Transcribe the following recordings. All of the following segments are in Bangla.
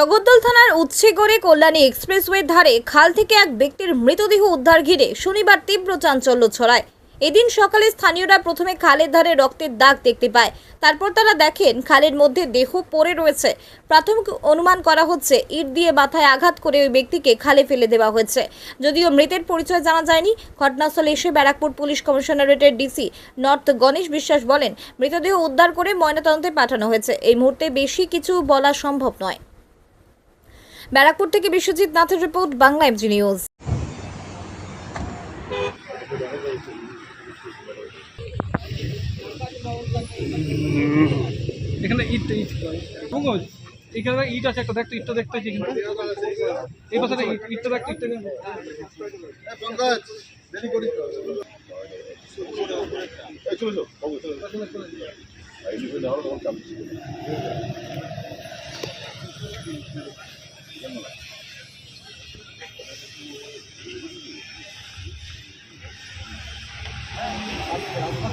জগদ্দল থানার উচ্ছেগড়ে কল্যাণী এক্সপ্রেসওয়ের ধারে খাল থেকে এক ব্যক্তির মৃতদেহ উদ্ধার ঘিরে শনিবার তীব্র চাঞ্চল্য ছড়ায়। এদিন সকালে স্থানীয়রা প্রথমে খালের ধারে রক্তের দাগ দেখতে পায়। তারপর তারা দেখেন খালের মধ্যে দেহ পড়ে রয়েছে। প্রাথমিক অনুমান করা হচ্ছে, ইট দিয়ে মাথায় আঘাত করে ওই ব্যক্তিকে খালে ফেলে দেওয়া হয়েছে। যদিও মৃতের পরিচয় জানা যায়নি, ঘটনাস্থলে এসে ব্যারাকপুর পুলিশ কমিশনারেটের ডিসি নর্থ গণেশ বিশ্বাস বলেন, মৃতদেহ উদ্ধার করে ময়নাতদন্তে পাঠানো হয়েছে। এই মুহূর্তে বেশি কিছু বলা সম্ভব নয়। ব্যারাকপুর থেকে বিশ্বজিৎ নাথের রিপোর্ট বাংলা এমজি নিউজ এখানে ইট ইট। এখানে ইট আছে একটা দেখতো ইটটা দেখতে কিন্তু। এই পাশে ইট ইটটা দেখতো ইটটা। পঙ্কজ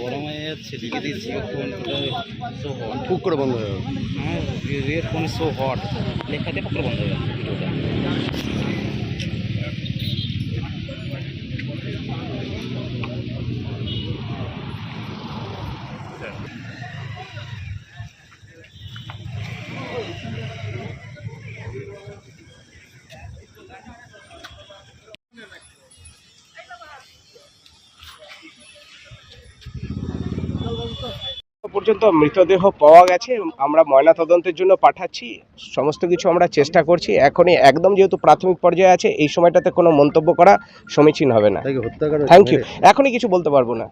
গরম হয়ে যাচ্ছে লিখে দিচ্ছি ফোন সো হট ফুক করে বন্ধ হয়ে রিয়ের ফোন সো হট লেখাতে পত্র বন্ধ হয়ে যাচ্ছে ভিডিওটা পর্যন্ত মৃতদেহ পাওয়া গেছে। আমরা ময়না তদন্তের জন্য পাঠাচ্ছি। সমস্ত কিছু আমরা চেষ্টা করছি। এখনই একদম যেহেতু প্রাথমিক পর্যায়ে আছে এই সময়টাতে কোনো মন্তব্য করা সমীচীন হবে না। থ্যাংক ইউ এখনই কিছু বলতে পারব না।